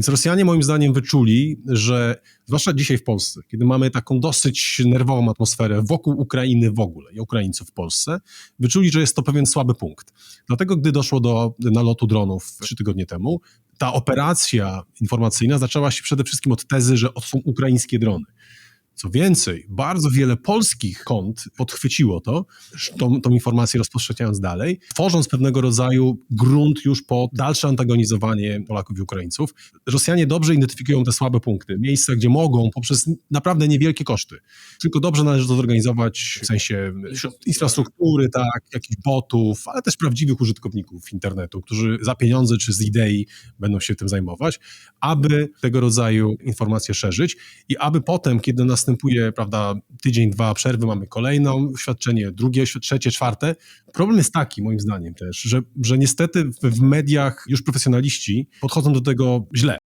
Więc Rosjanie moim zdaniem wyczuli, że zwłaszcza dzisiaj w Polsce, kiedy mamy taką dosyć nerwową atmosferę wokół Ukrainy w ogóle i Ukraińców w Polsce, wyczuli, że jest to pewien słaby punkt. Dlatego gdy doszło do nalotu dronów trzy tygodnie temu, ta operacja informacyjna zaczęła się przede wszystkim od tezy, że są ukraińskie drony. Co więcej, bardzo wiele polskich kont podchwyciło to, tą, tą informację rozpowszechniając dalej, tworząc pewnego rodzaju grunt już po dalsze antagonizowanie Polaków i Ukraińców. Rosjanie dobrze identyfikują te słabe punkty, miejsca, gdzie mogą poprzez naprawdę niewielkie koszty. Tylko dobrze należy to zorganizować w sensie infrastruktury, tak, jakichś botów, ale też prawdziwych użytkowników internetu, którzy za pieniądze czy z idei będą się tym zajmować, aby tego rodzaju informacje szerzyć i aby potem, kiedy następuje, prawda, tydzień, dwa przerwy, mamy kolejną świadczenie, drugie, trzecie, czwarte. Problem jest taki, moim zdaniem też, że, że niestety w, mediach już profesjonaliści podchodzą do tego źle.